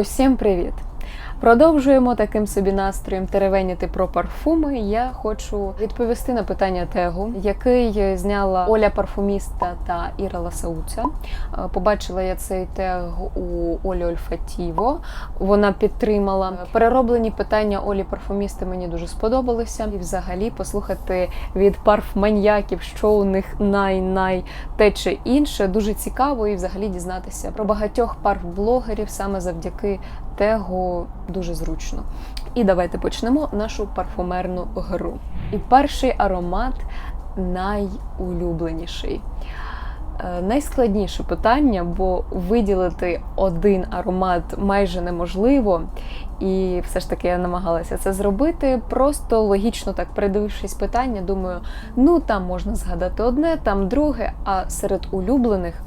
Усім привіт! Продовжуємо таким собі настроєм теревеніти про парфуми. Я хочу відповісти на питання тегу, який зняла Оля парфуміста та Іра Ласауця. Е, Побачила я цей тег у Олі Ольфатіво. Вона підтримала перероблені питання Олі парфумісти. Мені дуже сподобалися. І взагалі послухати від парфманьяків, що у них най-най те чи інше. Дуже цікаво і взагалі дізнатися про багатьох парфблогерів саме завдяки тегу дуже зручно. І давайте почнемо нашу парфумерну гру. І перший аромат найулюбленіший. Е, Найскладніше питання, бо виділити один аромат майже неможливо, і все ж таки я намагалася це зробити. Просто логічно так передивившись питання, думаю, ну там можна згадати одне, там друге, а серед улюблених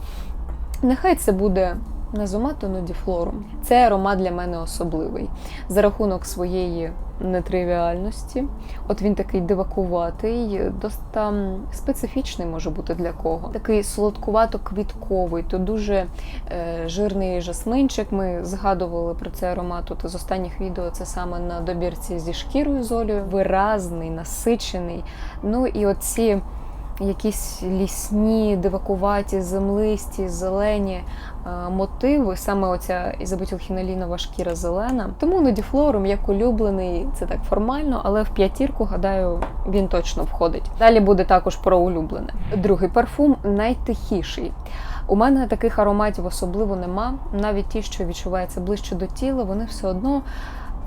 нехай це буде Назумато нудіфлорум. Цей аромат для мене особливий за рахунок своєї нетривіальності. От він такий дивакуватий, досить там специфічний може бути для кого. Такий солодкувато-квітковий, то дуже е, жирний жасминчик. Ми згадували про цей аромат тут з останніх відео. Це саме на добірці зі шкірою з олею. Виразний, насичений. Ну і оці. Якісь лісні, дивакуваті, землисті, зелені е, мотиви, саме оця ізобутілхінолінова шкіра зелена. Тому нудіфлорум як улюблений, це так формально, але в п'ятірку, гадаю, він точно входить. Далі буде також про улюблене. Другий парфум найтихіший. У мене таких ароматів особливо нема. Навіть ті, що відчуваються ближче до тіла, вони все одно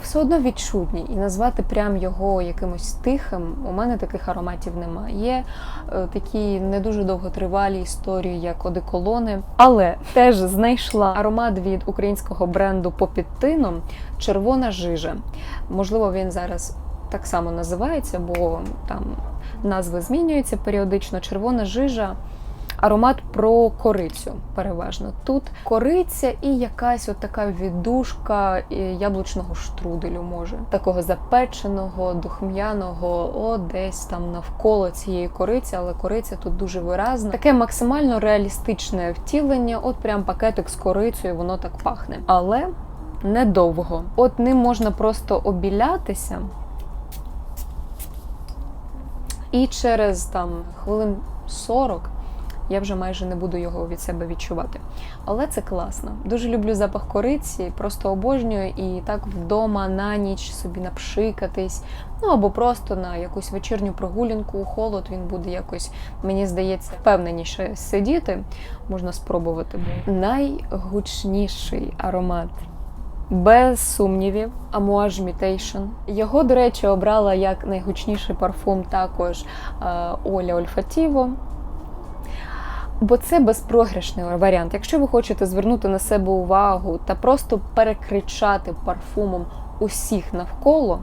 все одно відчутні, і назвати прям його якимось тихим. У мене таких ароматів немає. Є е, такі не дуже довготривалі історії, як одеколони. Але теж знайшла аромат від українського бренду Попіттином червона жижа. Можливо, він зараз. Так само називається, бо там назви змінюються періодично. Червона жижа аромат про корицю, переважно. Тут кориця і якась от така віддушка яблучного штруделю, може, такого запеченого, духм'яного, о, десь там навколо цієї кориці, але кориця тут дуже виразна. Таке максимально реалістичне втілення, от прям пакетик з корицею, воно так пахне. Але недовго. От ним можна просто обілятися. І через там хвилин 40 я вже майже не буду його від себе відчувати. Але це класно. Дуже люблю запах кориці, просто обожнюю і так вдома на ніч собі напшикатись. Ну або просто на якусь вечірню прогулянку, холод він буде якось, мені здається, впевненіше сидіти. Можна спробувати. Найгучніший аромат. Без сумнівів, Amouage Mutation. Його, до речі, обрала як найгучніший парфум також е, Оля Ольфатіво. Бо це безпрограшний варіант. Якщо ви хочете звернути на себе увагу та просто перекричати парфумом усіх навколо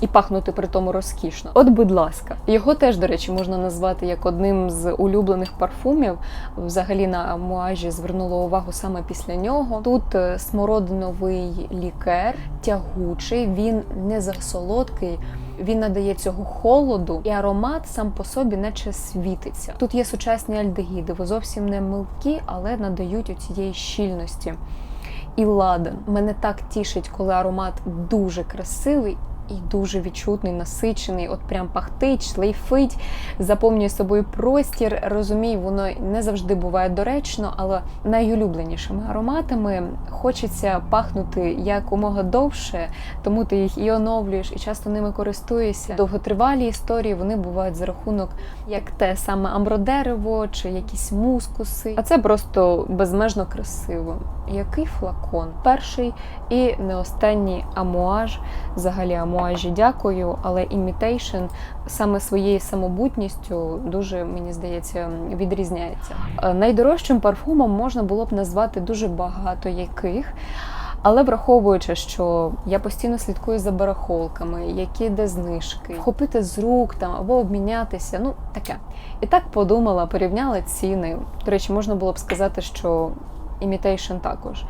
і пахнути при тому розкішно, от, будь ласка, його теж, до речі, можна назвати як одним з улюблених парфумів. Взагалі на Муажі звернула увагу саме після нього. Тут е, смородиновий лікер, тягучий, він не засолодкий. Він надає цього холоду, і аромат сам по собі, наче світиться. Тут є сучасні альдегіди, вони зовсім не милкі, але надають оцієї щільності. І ладен мене так тішить, коли аромат дуже красивий. І дуже відчутний, насичений, от прям пахтить, шлейфить, заповнює собою простір. Розумію, воно не завжди буває доречно, але найулюбленішими ароматами хочеться пахнути якомога довше, тому ти їх і оновлюєш, і часто ними користуєшся. Довготривалі історії вони бувають за рахунок, як те саме амбродерево чи якісь мускуси. А це просто безмежно красиво. Який флакон? Перший і не останній амуаж, взагалі амуажі дякую, але імітейшн саме своєю самобутністю дуже, мені здається, відрізняється. Е, Найдорожчим парфумом можна було б назвати дуже багато яких. Але враховуючи, що я постійно слідкую за барахолками, які де знижки, вхопити з рук там або обмінятися, ну таке. І так подумала, порівняла ціни. До речі, можна було б сказати, що Imitation також.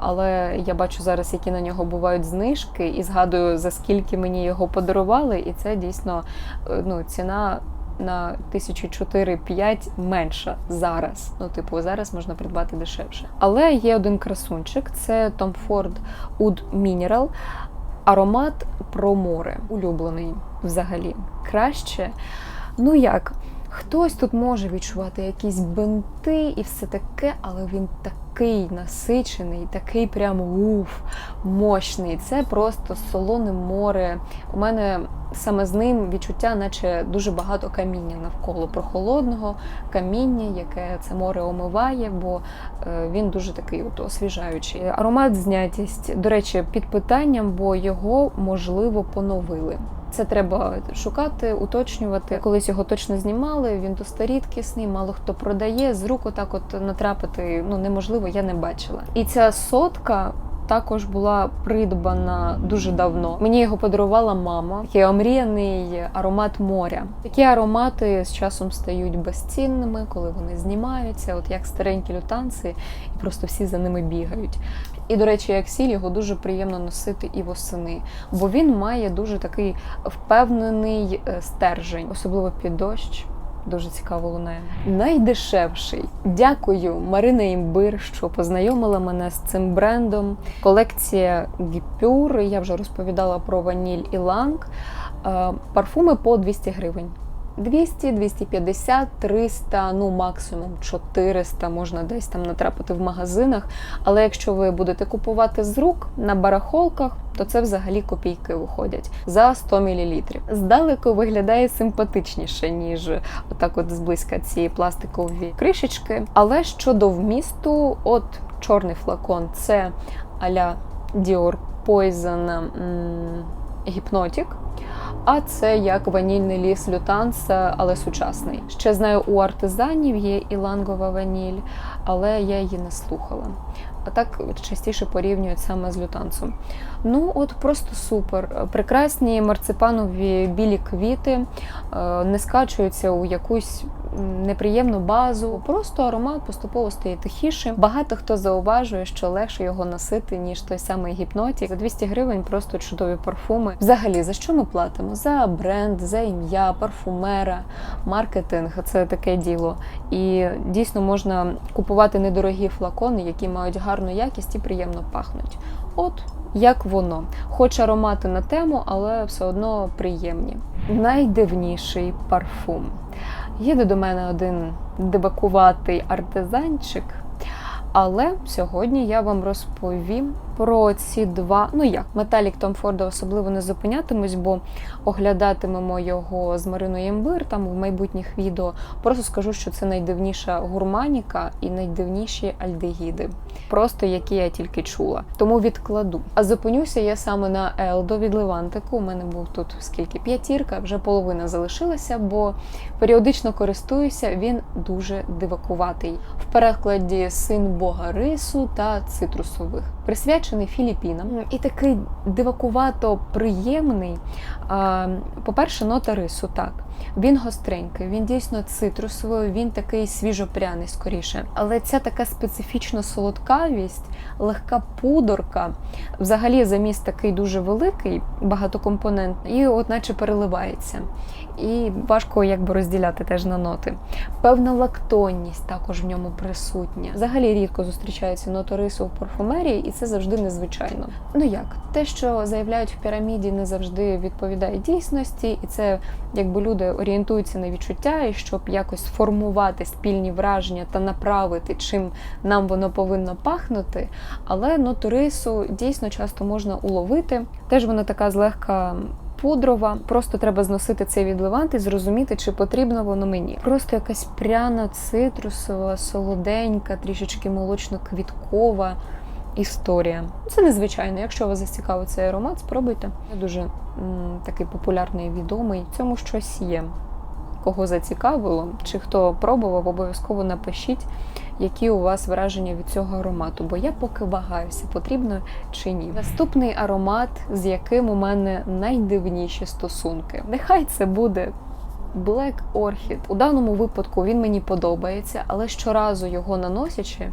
Але я бачу зараз, які на нього бувають знижки, і згадую, за скільки мені його подарували, і це дійсно ну, ціна на 1004-5 менша зараз. Ну, типу, зараз можна придбати дешевше. Але є один красунчик: це Tom Ford Oud Mineral. Аромат про море. Улюблений взагалі. Краще. Ну як? Хтось тут може відчувати якісь бинти і все таке, але він такий насичений, такий прям уф, мощний. Це просто солоне море. У мене саме з ним відчуття, наче дуже багато каміння навколо прохолодного каміння, яке це море омиває, бо е, він дуже такий от освіжаючий. Аромат знятість, до речі, під питанням, бо його можливо поновили. Це треба шукати, уточнювати. Колись його точно знімали. Він досить рідкісний, мало хто продає. З рук отак от натрапити ну неможливо, я не бачила. І ця сотка. Також була придбана дуже давно. Мені його подарувала мама. Такий омріяний аромат моря. Такі аромати з часом стають безцінними, коли вони знімаються, от як старенькі лютанці, і просто всі за ними бігають. І, до речі, як сіль його дуже приємно носити і восени, бо він має дуже такий впевнений е, стержень, особливо під дощ. Дуже цікаво лунає. Найдешевший. Дякую, Марина Імбир, що познайомила мене з цим брендом. Колекція Гіпюр. Я вже розповідала про ваніль і ланг. Е, Парфуми по 200 гривень. 200, 250, 300, ну максимум 400 можна десь там натрапити в магазинах. Але якщо ви будете купувати з рук на барахолках, то це взагалі копійки виходять за 100 мл. Здалеку виглядає симпатичніше, ніж отак от зблизька ці пластикові кришечки. Але щодо вмісту, от чорний флакон це а-ля Dior Poison Hypnotic. А це як ванільний ліс лютанс, але сучасний. Ще знаю, у артизанів є і лангова ваніль, але я її не слухала. А так частіше порівнюють саме з лютанцем. Ну, от просто супер. Прекрасні марципанові білі квіти, не скачуються у якусь неприємну базу. Просто аромат поступово стає тихішим. Багато хто зауважує, що легше його носити, ніж той самий гіпнотік. За 200 гривень просто чудові парфуми. Взагалі, за що ми платимо? За бренд, за ім'я, парфумера, маркетинг це таке діло. І дійсно можна купувати недорогі флакони, які мають гарну якість і приємно пахнуть. От як воно, хоч аромати на тему, але все одно приємні. Найдивніший парфум. Їде до мене один дебакуватий артизанчик, але сьогодні я вам розповім про ці два. Ну як, Металік Том Форда особливо не зупинятимусь, бо оглядатимемо його з Мариною Ємбир там в майбутніх відео. Просто скажу, що це найдивніша гурманіка і найдивніші альдегіди, просто які я тільки чула. Тому відкладу. А зупинюся я саме на Елдо від Левантику. У мене був тут скільки п'ятірка, вже половина залишилася, бо періодично користуюся, він дуже дивакуватий. В перекладі син Бога рису та цитрусових. Присвячений Філіппінам і такий дивакувато приємний. По-перше, нота рису так. Він гостренький, він дійсно цитрусовий, він такий свіжопряний скоріше. Але ця така специфічна солодкавість, легка пудорка, взагалі заміст такий дуже великий, багатокомпонентний, і от наче переливається. І важко якби розділяти теж на ноти. Певна лактонність також в ньому присутня. Взагалі рідко зустрічається нота рису в парфумерії, і це завжди незвичайно. Ну як, те, що заявляють в піраміді, не завжди відповідає дійсності, і це якби люди орієнтуються на відчуття, і щоб якось сформувати спільні враження та направити, чим нам воно повинно пахнути. Але ноту рису дійсно часто можна уловити. Теж вона така злегка. Пудрова, просто треба зносити цей відливант і зрозуміти, чи потрібно воно мені. Просто якась пряна, цитрусова, солоденька, трішечки молочно-квіткова історія. Це незвичайно. Якщо вас зацікавить цей аромат, спробуйте. Я Дуже м, такий популярний відомий. В цьому щось є. Кого зацікавило, чи хто пробував, обов'язково напишіть, які у вас враження від цього аромату, бо я поки вагаюся, потрібно чи ні. Наступний аромат, з яким у мене найдивніші стосунки. Нехай це буде Black Orchid. У даному випадку він мені подобається, але щоразу його наносячи,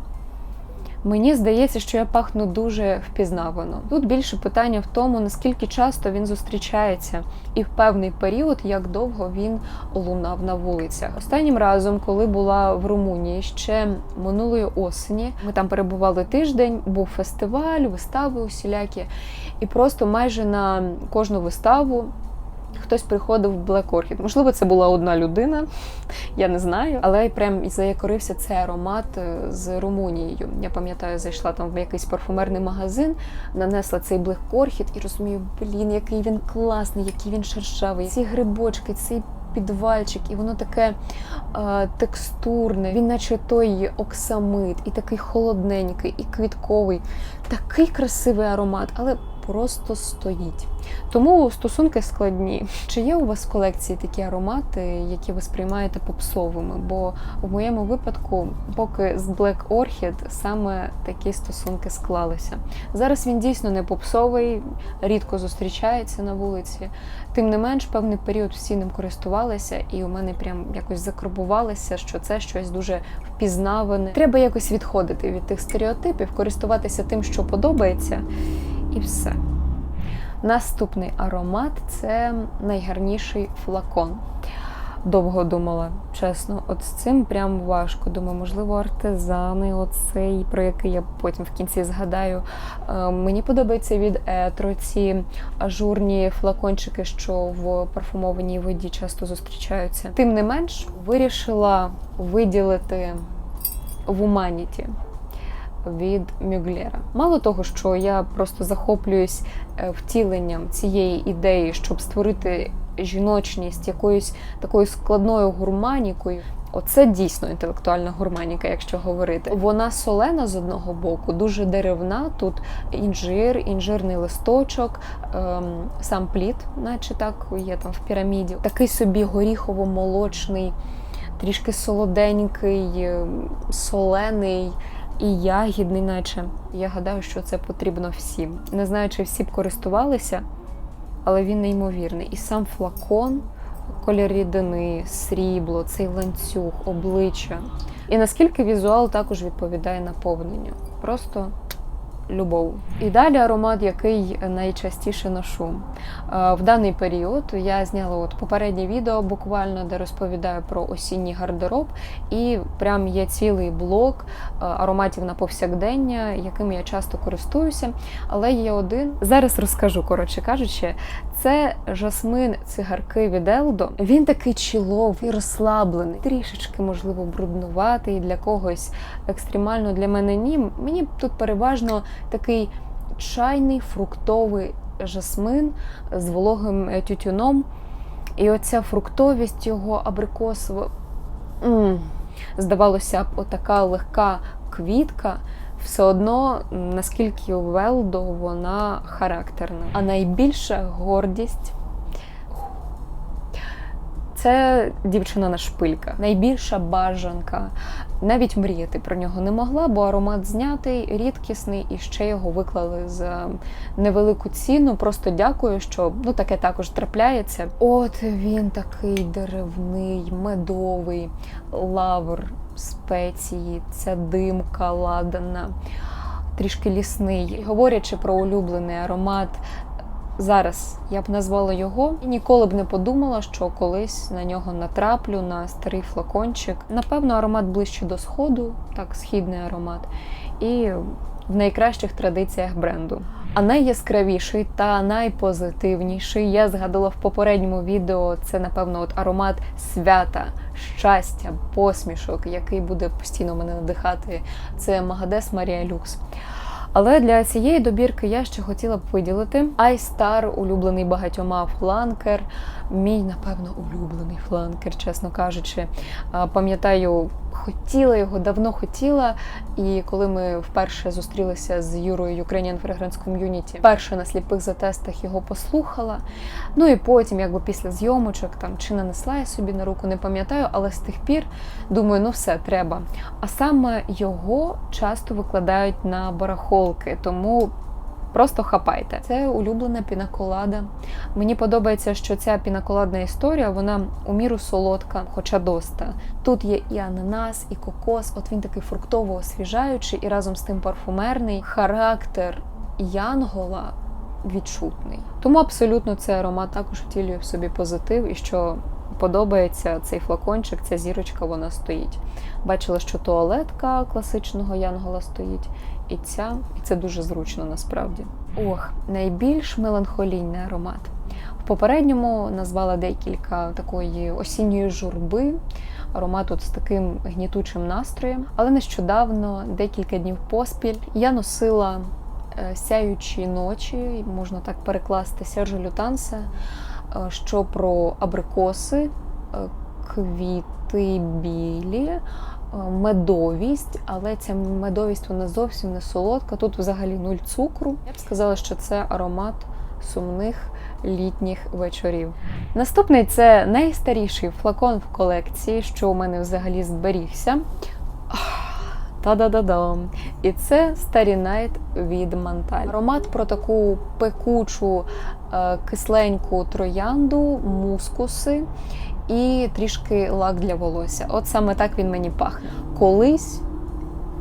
Мені здається, що я пахну дуже впізнавано. Тут більше питання в тому, наскільки часто він зустрічається, і в певний період, як довго він лунав на вулицях. Останнім разом, коли була в Румунії, ще минулої осені, ми там перебували тиждень, був фестиваль, вистави усілякі, і просто майже на кожну виставу хтось приходив в Black Orchid. Можливо, це була одна людина, я не знаю. Але прям заякорився цей аромат е, з Румунією. Я пам'ятаю, зайшла там в якийсь парфумерний магазин, нанесла цей Black Orchid і розумію, блін, який він класний, який він шершавий. Ці грибочки, цей підвальчик, і воно таке е, текстурне, він наче той оксамит, і такий холодненький, і квітковий. Такий красивий аромат, але просто стоїть. Тому стосунки складні. Чи є у вас в колекції такі аромати, які ви сприймаєте попсовими? Бо в моєму випадку, поки з Black Orchid саме такі стосунки склалися. Зараз він дійсно не попсовий, рідко зустрічається на вулиці. Тим не менш, певний період всі ним користувалися, і у мене прям якось закарбувалося, що це щось дуже впізнаване. Треба якось відходити від тих стереотипів, користуватися тим, що подобається, і все. Наступний аромат це найгарніший флакон. Довго думала, чесно, от з цим прям важко. Думаю, можливо, артезани, оцей, про який я потім в кінці згадаю. Е, мені подобається від етро ці ажурні флакончики, що в парфумованій воді часто зустрічаються. Тим не менш, вирішила виділити в Humanity від Мюглера. Мало того, що я просто захоплююсь е, втіленням цієї ідеї, щоб створити жіночність якоюсь такою складною гурманікою. Оце дійсно інтелектуальна гурманіка, якщо говорити. Вона солена з одного боку, дуже деревна. Тут інжир, інжирний листочок, ем, сам плід, наче так є там в піраміді. Такий собі горіхово-молочний, трішки солоденький, ем, солений і ягідний, наче. Я гадаю, що це потрібно всім. Не знаю, чи всі б користувалися, але він неймовірний. І сам флакон, колір рідини, срібло, цей ланцюг, обличчя. І наскільки візуал також відповідає наповненню. Просто любов. І далі аромат, який найчастіше ношу. Е, в даний період я зняла от попереднє відео, буквально, де розповідаю про осінній гардероб, і прям є цілий блок е, ароматів на повсякдення, якими я часто користуюся. Але є один. Зараз розкажу, коротше кажучи, це жасмин цигарки від Елдо. Він такий чіловий, розслаблений, трішечки, можливо, бруднуватий для когось екстремально для мене ні. Мені тут переважно такий чайний фруктовий жасмин з вологим е, тютюном. І оця фруктовість його абрикосова. Здавалося б, отака легка квітка. Все одно, наскільки Велдо вона характерна. А найбільша гордість це дівчина на шпильках, найбільша бажанка. Навіть мріяти про нього не могла, бо аромат знятий, рідкісний, і ще його виклали за невелику ціну. Просто дякую, що ну таке також трапляється. От він такий деревний, медовий, лавр, спеції, ця димка ладана, трішки лісний. Говорячи про улюблений аромат Зараз я б назвала його і ніколи б не подумала, що колись на нього натраплю на старий флакончик. Напевно, аромат ближче до сходу, так, східний аромат, і в найкращих традиціях бренду. А найяскравіший та найпозитивніший я згадала в попередньому відео. Це, напевно, от аромат свята, щастя, посмішок, який буде постійно мене надихати. Це Магадес Марія Люкс. Але для цієї добірки я ще хотіла б виділити iStar, улюблений багатьома фланкер. Мій, напевно, улюблений фланкер, чесно кажучи. Пам'ятаю, хотіла його, давно хотіла. І коли ми вперше зустрілися з Юрою Ukrainian Fragrance Community, перше на сліпих затестах його послухала. Ну і потім, якби після зйомочок, там чи нанесла я собі на руку, не пам'ятаю, але з тих пір думаю, ну все, треба. А саме його часто викладають на барахолки, тому Просто хапайте. Це улюблена пінаколада. Мені подобається, що ця пінаколадна історія вона у міру солодка, хоча доста. Тут є і ананас, і кокос. От він такий фруктово освіжаючий і разом з тим парфумерний. Характер янгола відчутний. Тому абсолютно цей аромат також втілює в собі позитив і що подобається цей флакончик, ця зірочка вона стоїть. Бачила, що туалетка класичного янгола стоїть, і ця, і це дуже зручно насправді. Ох, найбільш меланхолійний аромат. В попередньому назвала декілька такої осінньої журби. Аромат тут з таким гнітучим настроєм. Але нещодавно, декілька днів поспіль, я носила е, сяючі ночі, можна так перекласти Сержу Лютанса, е, що про абрикоси, е, квіти білі, медовість, але ця медовість вона зовсім не солодка. Тут взагалі нуль цукру. Я б сказала, що це аромат сумних літніх вечорів. Наступний це найстаріший флакон в колекції, що у мене взагалі зберігся. Та-да-да-дам! І це Starry Night від Манталь. Аромат про таку пекучу, е, кисленьку троянду, мускуси і трішки лак для волосся. От саме так він мені пахне. Колись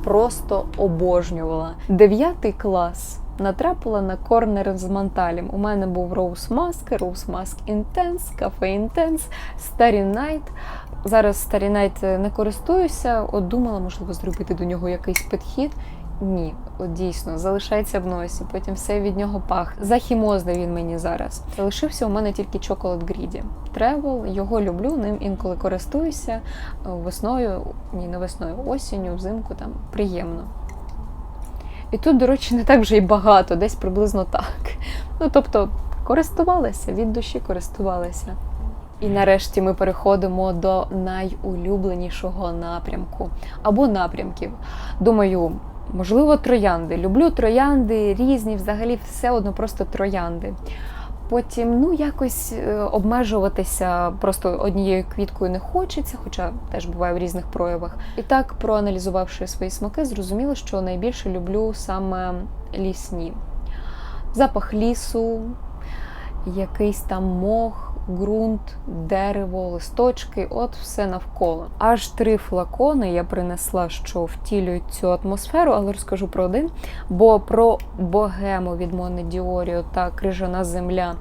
просто обожнювала. Дев'ятий клас. Натрапила на корнер з манталем. У мене був Rose Mask, Rose Mask Intense, Cafe Intense, Starry Night. Зараз Starry Night не користуюся. От думала, можливо, зробити до нього якийсь підхід. Ні, от дійсно, залишається в носі, потім все від нього пах. Захімозний він мені зараз. Залишився у мене тільки Chocolate Greedy. Тревел, його люблю, ним інколи користуюся е, весною, ні, не весною, осінню, взимку там приємно. І тут, до речі, не так вже й багато, десь приблизно так. Ну, тобто, користувалася, від душі користувалася. І нарешті ми переходимо до найулюбленішого напрямку або напрямків. Думаю, можливо, троянди. Люблю троянди різні, взагалі все одно просто троянди. Потім, ну, якось е, обмежуватися просто однією квіткою не хочеться, хоча теж буває в різних проявах. І так, проаналізувавши свої смаки, зрозуміла, що найбільше люблю саме лісні. Запах лісу, якийсь там мох, ґрунт, дерево, листочки, от все навколо. Аж три флакони я принесла, що втілюють цю атмосферу, але розкажу про один. Бо про богему від Мони Діоріо та крижана земля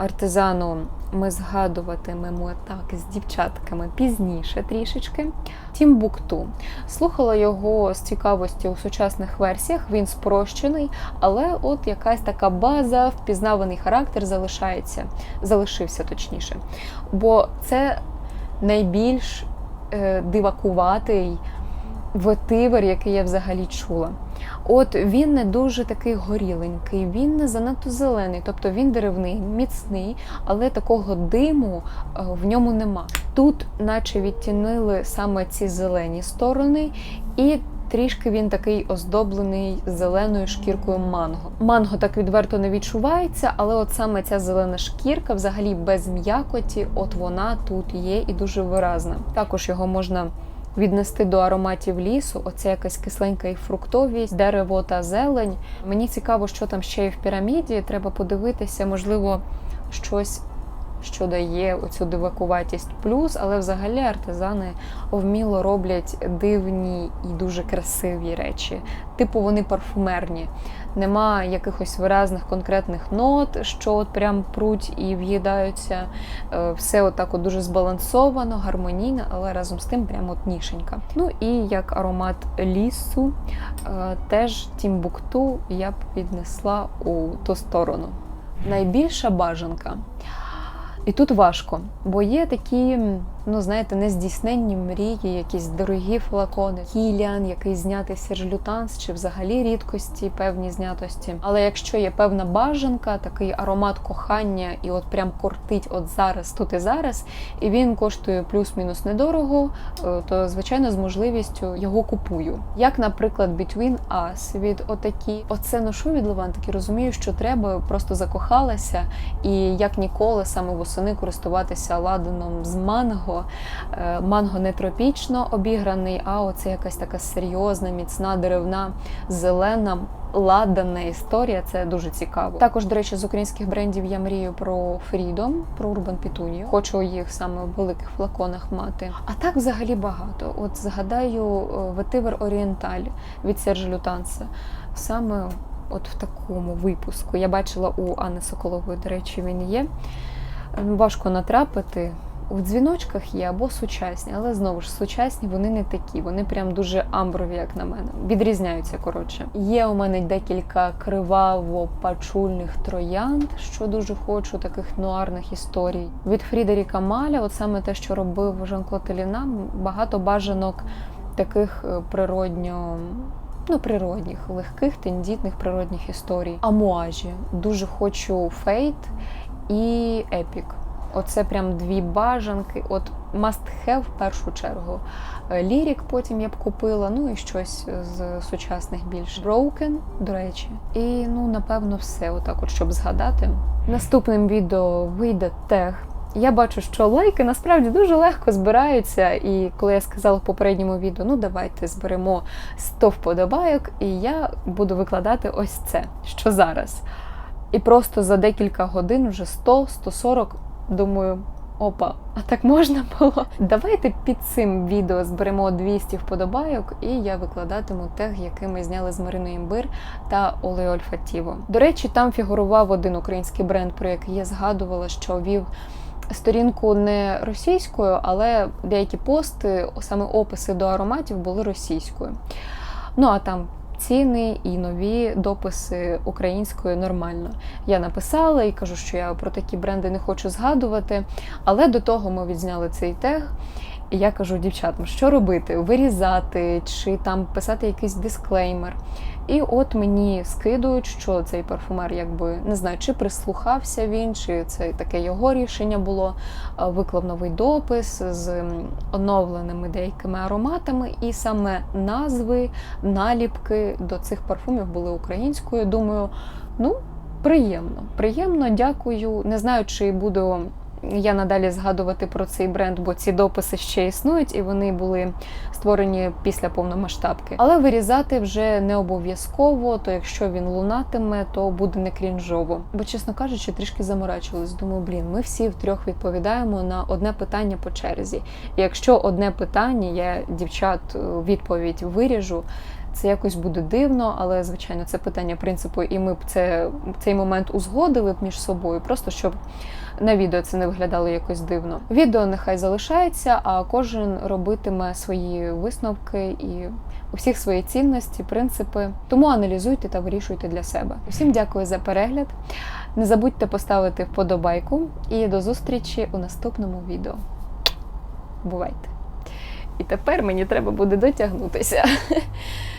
артизану ми згадуватимемо так з дівчатками пізніше трішечки. Тімбукту. Слухала його з цікавості у сучасних версіях, він спрощений, але от якась така база, впізнаваний характер залишається, залишився точніше. Бо це найбільш е, дивакуватий ветивер, який я взагалі чула. От він не дуже такий горіленький, він не занадто зелений, тобто він деревний, міцний, але такого диму е, в ньому нема. Тут, наче відтінили саме ці зелені сторони, і трішки він такий оздоблений зеленою шкіркою манго. Манго так відверто не відчувається, але от саме ця зелена шкірка, взагалі без м'якоті, от вона тут є і дуже виразна. Також його можна віднести до ароматів лісу. Оце якась кисленька і фруктовість, дерево та зелень. Мені цікаво, що там ще є в піраміді. Треба подивитися, можливо, щось. Що дає оцю дивакуватість плюс, але взагалі артизани вміло роблять дивні і дуже красиві речі. Типу вони парфумерні. Нема якихось виразних конкретних нот, що от прям пруть і в'їдаються. Е, все отак от дуже збалансовано, гармонійно, але разом з тим прямо от нішенька. Ну і як аромат лісу, е, теж тімбукту я б віднесла у ту сторону. Найбільша бажанка. І тут важко, бо є такі, ну знаєте, нездійсненні мрії, якісь дорогі флакони, Кіліан, який знятий Серж Лютанс, чи взагалі рідкості, певні знятості. Але якщо є певна бажанка, такий аромат кохання, і от прям кортить от зараз, тут і зараз, і він коштує плюс-мінус недорого, е, то звичайно з можливістю його купую. Як, наприклад, Between Us від отакі, оце ношу від Левантики, розумію, що треба, просто закохалася, і як ніколи саме восени користуватися ладаном з манго. Е, Манго не тропічно обіграний, а оце якась така серйозна, міцна, деревна, зелена. ладана історія. Це дуже цікаво. Також, до речі, з українських брендів я мрію про Freedom, про Urban Petunia. Хочу їх саме в великих флаконах мати. А так взагалі багато. От згадаю Ветивер Орієнталь від Сержа Лютанса. Саме от в такому випуску. Я бачила у Анни Соколової, до речі, він є. Важко натрапити. В дзвіночках є або сучасні, але знову ж сучасні вони не такі, вони прям дуже амброві, як на мене. Відрізняються коротше. Є у мене декілька криваво-пачульних троянд, що дуже хочу, таких нуарних історій. Від Фрідеріка Маля, от саме те, що робив Жан-Клод Еліна, багато бажанок таких е, природньо. Ну, природних, легких, тендітних природних історій. Амуажі. Дуже хочу фейт і епік. Оце прям дві бажанки. От must have в першу чергу. Лірік потім я б купила, ну і щось з сучасних більш. Broken, до речі. І ну, напевно, все, отак, от, щоб згадати. Наступним відео вийде тег. Я бачу, що лайки насправді дуже легко збираються. І коли я сказала в попередньому відео, ну давайте зберемо 100 вподобайок, і я буду викладати ось це, що зараз. І просто за декілька годин вже 100-140 Думаю, опа, а так можна було? Давайте під цим відео зберемо 200 вподобайок, і я викладатиму тег, який ми зняли з Мариною Імбир та Олею Ольфатіво. До речі, там фігурував один український бренд, про який я згадувала, що вів. Сторінку не російською, але деякі пости, саме описи до ароматів, були російською. Ну а там ціни і нові дописи українською нормально. Я написала і кажу, що я про такі бренди не хочу згадувати. Але до того ми відзняли цей тег. І я кажу дівчатам, що робити? Вирізати чи там писати якийсь дисклеймер. І от мені скидують, що цей парфумер, якби не знаю, чи прислухався він, чи це таке його рішення було. Виклав новий допис з оновленими деякими ароматами, і саме назви, наліпки до цих парфумів були українською. Думаю, ну приємно, приємно, дякую. Не знаю, чи буду я надалі згадувати про цей бренд, бо ці дописи ще існують, і вони були створені після повномасштабки. Але вирізати вже не обов'язково, то якщо він лунатиме, то буде не крінжово. Бо, чесно кажучи, трішки заморачувались. Думаю, блін, ми всі втрьох відповідаємо на одне питання по черзі. І якщо одне питання, я дівчат е, відповідь виріжу. Це якось буде дивно, але звичайно це питання принципу, і ми б це цей момент узгодили б між собою, просто щоб на відео це не виглядало якось дивно. Відео нехай залишається, а кожен робитиме свої висновки і у всіх свої цінності, принципи. Тому аналізуйте та вирішуйте для себе. Усім дякую за перегляд. Не забудьте поставити вподобайку і до зустрічі у наступному відео. Бувайте! І тепер мені треба буде дотягнутися.